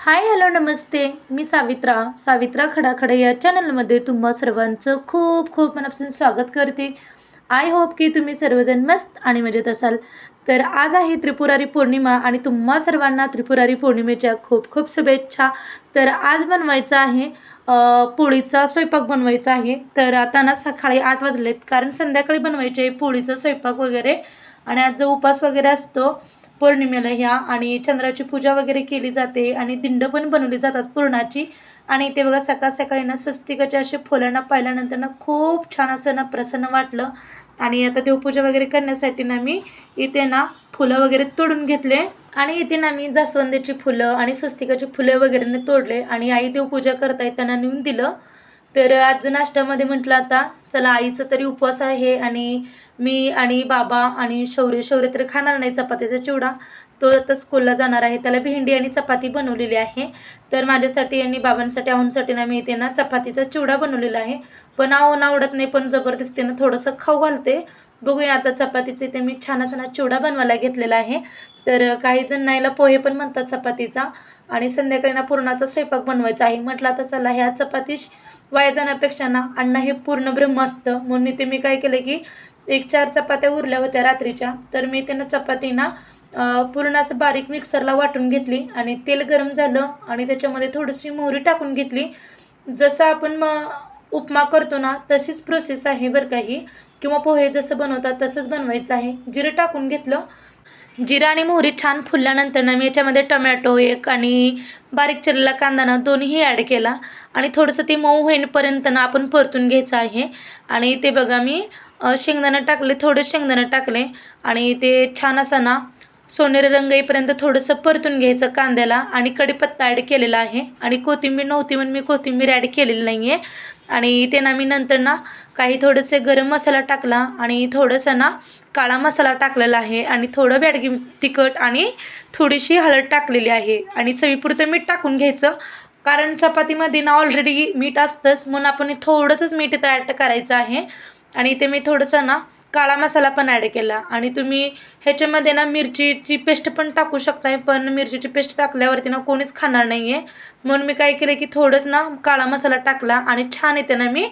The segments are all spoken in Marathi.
हाय हॅलो नमस्ते. मी सावित्रा सावित्रा खडाखडे या चॅनलमध्ये तुम्हा सर्वांचं खूप खूप मनापासून स्वागत करते. आय होप की तुम्ही सर्वजण मस्त आणि मजेत असाल. तर आज आहे त्रिपुरारी पौर्णिमा आणि तुम्हा सर्वांना त्रिपुरारी पौर्णिमेच्या खूप खूप शुभेच्छा. तर आज बनवायचं आहे पोळीचा स्वयंपाक बनवायचा आहे. तर आता ना सकाळी आठ वाजलेत कारण संध्याकाळी बनवायचे आहे पोळीचा स्वयंपाक वगैरे. आणि आज जो उपास वगैरे असतो पौर्णिमेला ह्या आणि चंद्राची पूजा वगैरे केली जाते आणि दिंड पण बनवली जातात पूर्णाची. आणि ते बघा सकाळ सकाळी ना स्वस्तिकाचे असे फुलांना पाहिल्यानंतर ना खूप छान असं ना प्रसन्न वाटलं. आणि आता देवपूजा वगैरे करण्यासाठी ना मी इथे ना फुलं वगैरे तोडून घेतले. आणि इथे ना मी जास्वंदीची फुलं आणि स्वस्तिकाची फुलं वगैरे तोडले आणि आई देवपूजा करतायत त्यांना नेऊन दिलं. तर आज नाश्त्यामध्ये म्हटलं आता चला आईचा तरी उपवास आहे आणि मी आणि बाबा आणि शौर्य शौर्य तर खाणार नाही चपातीचा चिवडा. तो आता स्कूलला जाणार आहे. त्याला भेंडी आणि चपाती बनवलेली आहे. तर माझ्यासाठी आणि बाबांसाठी आहूंसाठी ना मी इथे ना चपातीचा चिवडा बनवलेला आहे. पण आहून आवडत नाही पण जबरदस्तीनं थोडंसं खाऊ घालते. बघूया आता चपातीचे इथे मी छान असा चिवडा बनवायला घेतलेला आहे. तर काही जण नाहीला पोहे पण म्हणतात चपातीचा. आणि संध्याकाळी ना पुरणाचा स्वयंपाक बनवायचा आहे. म्हटलं आता चला ह्या चपाती वाया जाण्यापेक्षा ना अन्न हे पूर्ण ब्रह्म असतं म्हणून इथे मी काय केलं की एक चार चपात्या उरल्या होत्या रात्रीच्या तर मी त्यांना चपातींना पूर्ण असं बारीक मिक्सरला वाटून घेतली आणि तेल गरम झालं आणि त्याच्यामध्ये थोडीशी मोहरी टाकून घेतली. जसं आपण मग उपमा करतो ना तशीच प्रोसेस आहे बरं काही किंवा पोहे जसं बनवतात तसंच बनवायचं आहे. जिरं टाकून घेतलं. जिरा आणि मोहरी छान फुलल्यानंतर ना मी याच्यामध्ये टमॅटो एक आणि बारीक चिरलेला कांदा ना दोन्हीही ॲड केला. आणि थोडंसं ते मऊ होईपर्यंत ना आपण परतून घ्यायचं आहे. आणि ते बघा मी शेंगदाणं टाकले थोडं शेंगदाणं टाकले आणि ते छान असा ना सोनेरी रंग येईपर्यंत थोडंसं परतून घ्यायचं कांद्याला आणि कढीपत्ता ॲड केलेला आहे. आणि कोथिंबीर नव्हती म्हणून मी कोथिंबीर ॲड केलेली नाही आहे आणि ते ना मी नंतर ना काही थोडेसे गरम मसाला टाकला आणि थोडंसं ना काळा मसाला टाकलेला आहे. आणि थोडं बॅडगी तिखट आणि थोडीशी हळद टाकलेली आहे. आणि चवीपुरतं मीठ टाकून घ्यायचं. कारण चपातीमध्ये ना ऑलरेडी मीठ असतंच म्हणून आपण थोडंसंच मीठ तयार करायचं आहे. आणि इथे मी थोडंसं ना काळा मसाला पण ॲड केला. आणि तुम्ही ह्याच्यामध्ये ना मिरचीची पेस्ट पण टाकू शकताय पण मिरचीची पेस्ट टाकल्यावरती ना कोणीच खाणार नाही आहे म्हणून मी काय केलं की थोडंच ना काळा मसाला टाकला आणि छान येते ना मी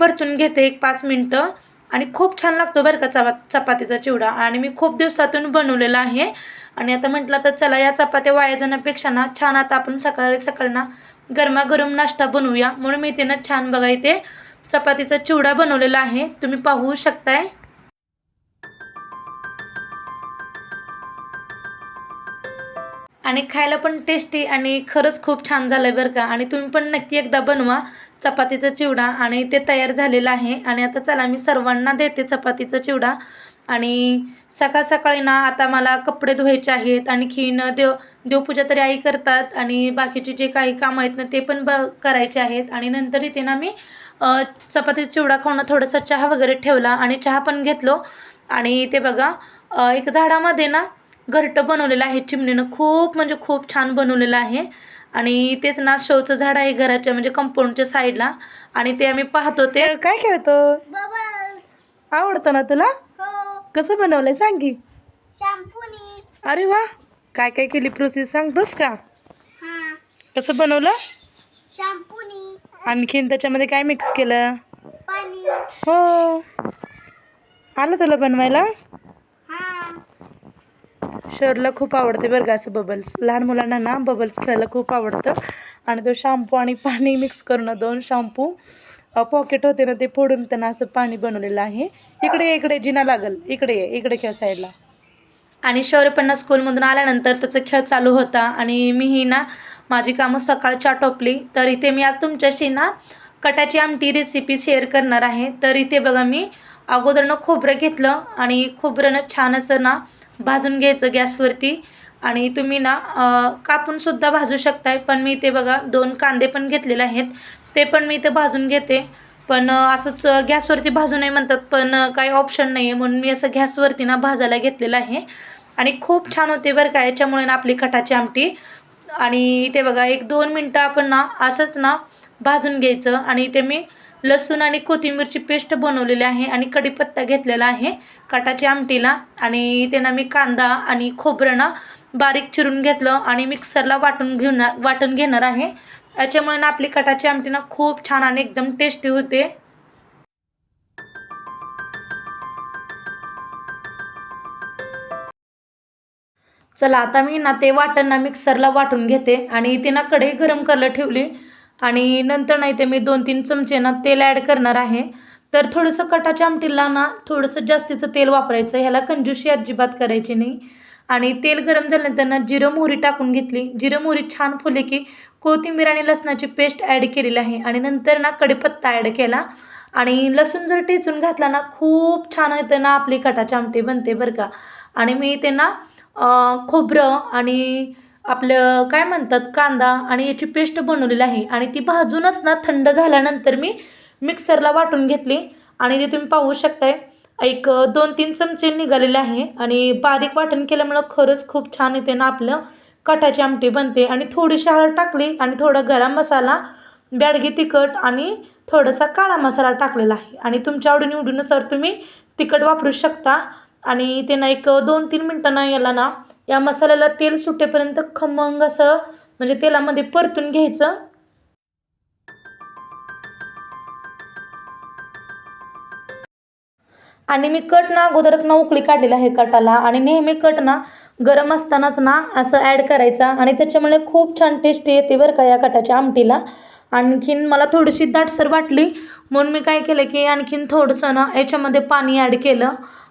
परतून घेते एक पाच मिनटं. आणि खूप छान लागतो बरं का चपा चपातीचा चिवडा. आणि मी खूप दिवसातून बनवलेला आहे. आणि आता म्हटलं तर चला या चपात्या वाया जाण्यापेक्षा ना छान आता आपण सकाळी सकाळ ना गरमागरम नाश्ता बनवूया. म्हणून मी इथे ना छान बघा इथे चपातीचा चिवडा बनवलेला आहे. तुम्ही पाहू शकताय. आणि खायला पण टेस्टी आणि खरंच खूप छान झालं आहे बरं का. आणि तुम्ही पण नक्की एकदा बनवा चपातीचा चिवडा. आणि ते तयार झालेलं आहे. आणि आता चला मी सर्वांना देते चपातीचा चिवडा. आणि सकाळ सकाळी ना आता मला कपडे धुवायचे आहेत आणखीन देव देवपूजा तरी आई करतात आणि बाकीचे जे काही कामं आहेत ना ते पण ब करायचे आहेत. आणि नंतर इथे ना मी अ, चपातीचा चिवडा खाऊन थोडासा चहा वगैरे ठेवला आणि चहा पण घेतलो. आणि ते बघा एक झाडामध्ये ना घरटं बनवलेलं आहे चिमणीनं. खूप म्हणजे खूप छान बनवलेलं आहे. आणि तेच ना शोचं झाड आहे घराच्या म्हणजे कंपाऊंडच्या साईडला. आणि ते आम्ही पाहतो ते काय खेळतो? आवडतं ना तुला? कसं बनवलंय? सांग की. शॅम्पूनी अरे वा. काय काय केली प्रोसेस? सांगतोस का? हा. कसं बनवलं? शॅम्पूनी आणखीन त्याच्यामध्ये काय मिक्स केलं? पाणी. हो. आलं तुला बनवायला? हा. शरला खूप आवडते बरं का असं बबल्स लहान मुलांना ना बबल्स खेळायला खूप आवडतं. आणि तो शॅम्पू आणि पाणी मिक्स करून दोन शॅम्पू. पॉकेट होते ना ते फोडून त्यांना असं पाणी बनवलेलं आहे. इकडे इकडे जिना लागल. इकडे ये इकडे खेळ साईडला. आणि शौर्यपन्ना स्कूलमधून आल्यानंतर त्याचा खेळ चालू होता. आणि मीही ना माझी कामं सकाळच्या टोपली. तर इथे मी आज तुमच्याशी ना कटाची आमटी रेसिपी शेअर करणार आहे. तर इथे बघा मी अगोदरनं खोबरं घेतलं. आणि खोबरं छान असं ना भाजून घ्यायचं गॅसवरती. आणि तुम्ही ना कापूनसुद्धा भाजू शकताय. पण मी ते बघा दोन कांदे पण घेतलेले आहेत. ते पण मी इथे भाजून घेते. पण असंच गॅसवरती भाजू नाही म्हणतात पण काही ऑप्शन नाही आहे म्हणून मी असं गॅसवरती ना भाजायला घेतलेलं आहे. आणि खूप छान होते बरं का याच्यामुळे ना आपली खटाची आमटी. आणि ते बघा एक दोन मिनटं आपण ना असंच ना भाजून घ्यायचं. आणि ते मी लसूण आणि कोथिंबीरची पेस्ट बनवलेली आहे आणि कढीपत्ता घेतलेला आहे कटाची आमटीला. आणि त्यांना मी कांदा आणि खोबरं ना बारीक चिरून घेतलं आणि मिक्सरला वाटून घेऊन वाटून घेणार आहे. याच्यामुळे ना आपली कटाची आमटी ना खूप छान आणि एकदम टेस्टी होते. चला आता मी ना ते वाटण ना मिक्सरला वाटून घेते आणि ते ना कढई गरम करायला ठेवली. आणि नंतर नाही ते मी दोन तीन चमचे ना तेल ॲड करणार आहे. तर थोडंसं कटाच्या आमटीला ना थोडंसं जास्तीचं तेल वापरायचं ह्याला कंजूशी अजिबात करायची नाही. आणि तेल गरम झाल्यानंतर जिरं मोहरी टाकून घेतली. जिरं मोहरी छान फुले की कोथिंबीर आणि लसणाची पेस्ट ॲड केलेली आहे. आणि नंतर ना कडीपत्ता ॲड केला. आणि लसूण जर टेचून घातला ना खूप छान येतं ना आपली कटाची आमटी बनते बरं का. आणि मी ते ना खोबरं आणि आपलं काय म्हणतात कांदा आणि याची पेस्ट बनवलेली आहे. आणि ती भाजूनच ना थंड झाल्यानंतर मी मिक्सरला वाटून घेतली. आणि ते तुम्ही पाहू शकताय. एक दोन तीन चमचे निघालेले आहे आणि बारीक वाटण केल्यामुळं खरंच खूप छान येते ना आपलं. कटाची आमटी बनते आणि थोडीशी हळद टाकली आणि थोडा गरम मसाला बॅडगी तिखट आणि थोडासा काळा मसाला टाकलेला आहे. आणि तुमच्या आवडीनिवडीनुसार तुम्ही तिखट वापरू शकता. आणि त्यांना एक दोन तीन मिनटांना याला ना या मसाल्याला तेल सुटेपर्यंत खमंग असं म्हणजे तेलामध्ये परतून घ्यायचं. आणि मी कट ना अगोदरच ना उकळी काढलेला आहे कटाला. आणि नेहमी कट ना गरम असतानाच ना असं ॲड करायचा. आणि त्याच्यामुळे खूप छान टेस्टी येते बरं का या कटाच्या आमटीला. आणखीन मला थोडीशी दाटसर वाटली. म्हणून मी काय केलं की आणखीन थोडंसं ना याच्यामध्ये पाणी ॲड केलं.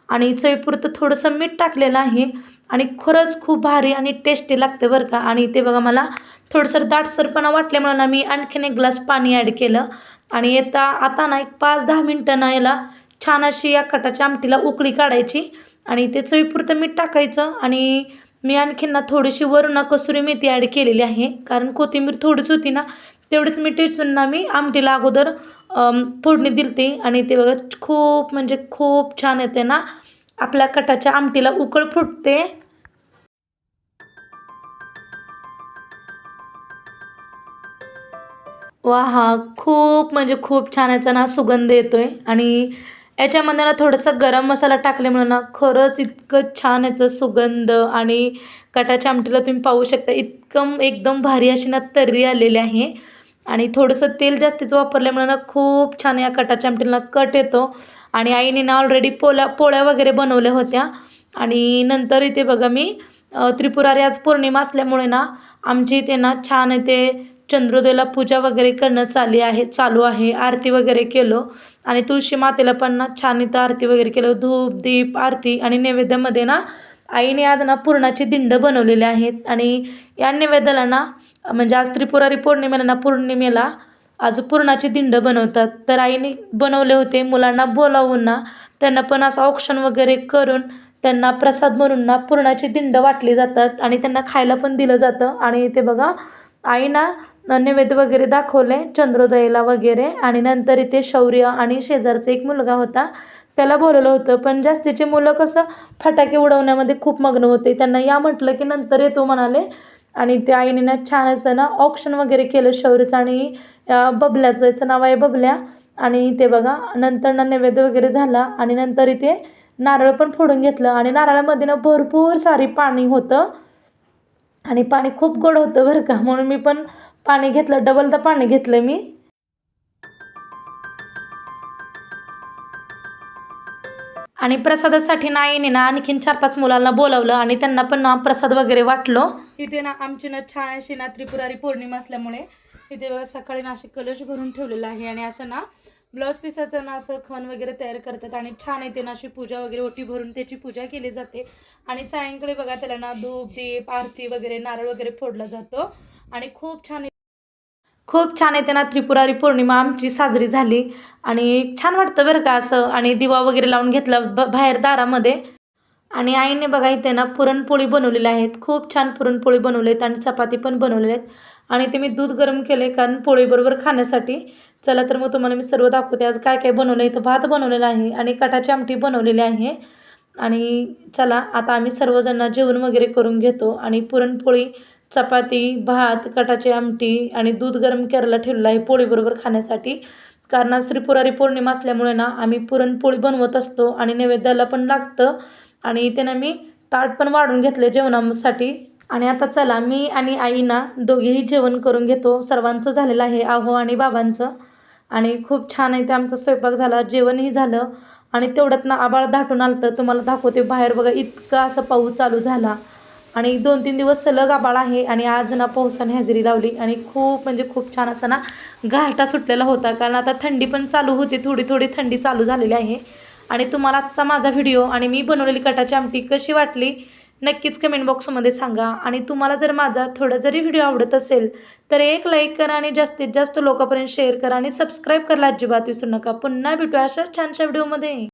आणि चवीपुरतं थोडंसं मीठ टाकलेलं आहे. आणि खरंच खूप भारी आणि टेस्टी लागते बरं का. आणि ते बघा मला थोडंसं दाटसरपणा वाटल्यामुळे ना मी आणखीन एक ग्लास पाणी ॲड केलं. आणि येता आता ना एक पाच दहा मिनटं ना याला छान अशी या कटाच्या आमटीला उकळी काढायची आणि ते चवीपुरतं मीठ टाकायचं आणि मी आणखीन ना थोडीशी वरून कसुरी मेथी ॲड केलेली आहे. कारण कोथिंबीर थोडीच होती ना तेवढीच मी टेचून ना मी आमटीला अगोदर फोडणी दिलते. आणि ते बघा खूप म्हणजे खूप छान येते ना आपल्या कटाच्या आमटीला उकळ फुटते. वा हा खूप म्हणजे खूप छान याचा ना सुगंध येतोय. आणि याच्यामध्ये ना थोडासा गरम मसाला टाकल्यामुळे ना खरंच इतकं छान याचं सुगंध आणि कटाच्या आमटीला तुम्ही पाहू शकता. इतकं एकदम भारी अशी ना तर्री आलेली आहे. आणि थोडंसं तेल जास्तीचं वापरल्यामुळे ना खूप छान या कटाच्या आमटीला कट येतो. आणि आईने ना ऑलरेडी पोल्या पोळ्या वगैरे बनवल्या होत्या. आणि नंतर इथे बघा मी त्रिपुरारी आज पौर्णिमा असल्यामुळे ना आमची इथे ना छान इथे चंद्रोदयाला पूजा वगैरे करणं चालली आहे चालू आहे. आरती वगैरे केलो. आणि तुळशी मातेला पण ना छान इथं आरती वगैरे केलं. धूप दीप आरती आणि नैवेद्यामध्ये ना आईने आज ना पुरणाची दिंड बनवलेले आहेत आणि या नैवेद्याला ना म्हणजे आज त्रिपुरारी पौर्णिमेला ना पौर्णिमेला आज पुरणाची दिंड बनवतात. तर आईने बनवले होते. मुलांना बोलावून ना त्यांना पण असं ऑप्शन वगैरे करून त्यांना प्रसाद म्हणून ना पुरणाची दिंड वाटली जातात. आणि त्यांना खायला पण दिलं जातं. आणि ते बघा आई ना नैवेद्य वगैरे दाखवले चंद्रोदयाला वगैरे. आणि नंतर इथे शौर्य आणि शेजारचा एक मुलगा होता. त्याला बोलवलं होतं पण जास्तीचे मुलं कसं फटाके उडवण्यामध्ये खूप मग्न होते. त्यांना या म्हटलं की नंतर येतो म्हणाले. आणि त्या आईने ना छान असं ना ऑप्शन वगैरे केलं शौर्यचं आणि बबल्याचं. याचं नाव आहे बबल्या. आणि ते बघा नंतर ना नैवेद्य वगैरे झाला. आणि नंतर इथे नारळ पण फोडून घेतलं. आणि नारळामध्ये ना भरपूर सारी पाणी होतं. आणि पाणी खूप गोड होतं बरं का. म्हणून मी पण पाणी घेतलं डबलदा पाणी घेतलं मी. आणि प्रसादासाठी ना ना आणखीन चार पाच मुलांना बोलावलं आणि त्यांना पण ना प्रसाद वगैरे वाटलो. इथे ना आमची ना छान अशी ना त्रिपुरारी पौर्णिमा असल्यामुळे इथे बघा सकाळी ना असे कलश भरून ठेवलेलं आहे आणि असं ना ब्लाऊज पिसाचं ना असं खण वगैरे तयार करतात आणि छान येते ना अशी पूजा वगैरे ओटी भरून त्याची पूजा केली जाते. आणि सायंकाळी बघा त्याला ना धूप दीप आरती वगैरे नारळ वगैरे फोडला जातो. आणि खूप छान खूप छान येते ना त्रिपुरारी पौर्णिमा आमची साजरी झाली. आणि छान वाटतं बरं का असं. आणि दिवा वगैरे लावून घेतला ब बाहेर दारामध्ये. आणि आईने बघा इथे ना पुरणपोळी बनवलेल्या आहेत. खूप छान पुरणपोळी बनवले आहेत आणि चपाती पण बनवलेल्या आहेत. आणि ते मी दूध गरम केले कारण पोळीबरोबर खाण्यासाठी. चला तर मग तुम्हाला मी सर्व दाखवते. आज काय काय बनवलं इथं भात बनवलेला आहे आणि कटाची आमटी बनवलेली आहे. आणि चला आता आम्ही सर्वजण जेवण वगैरे करून घेतो आणि पुरणपोळी चपाती भात कटाची आमटी आणि दूध गरम करायला ठेवलेलं आहे पोळीबरोबर खाण्यासाठी. कारण आज त्रिपुरारी पौर्णिमा असल्यामुळे ना आम्ही पुरणपोळी बनवत असतो आणि नैवेद्याला पण लागतं. आणि त्यानं मी ताट पण वाढून घेतले जेवणासाठी. आणि आता चला मी आणि आई ना दोघेही जेवण करून घेतो. सर्वांचं झालेलं आहे आहो आणि बाबांचं. आणि खूप छान आहे ते आमचा स्वयंपाक झाला जेवणही झालं. आणि तेवढ्यात ना आबाळ दाटून आलं तर तुम्हाला दाखवते बाहेर बघा इतका असं पाऊस चालू झाला. आणि दोन तीन दिवस सलग आबाळ आहे आणि आज ना पावसाने हजेरी लावली आणि खूप म्हणजे खूप छान असा ना घाटा सुटलेला होता. कारण आता थंडी पण चालू होती थोडी थोडी थंडी चालू झालेली आहे. आणि तुम्हाला आजचा माझा व्हिडिओ आणि मी बनवलेली कटाची आमटी कशी वाटली नक्कीच कमेंट बॉक्समध्ये सांगा. आणि तुम्हाला जर माझा थोडा जरी व्हिडिओ आवडत असेल तर एक लाईक करा आणि जास्तीत जास्त लोकांपर्यंत शेअर करा आणि सबस्क्राईब करायला अजिबात विसरू नका. पुन्हा भेटू अशा छानशा व्हिडिओमध्ये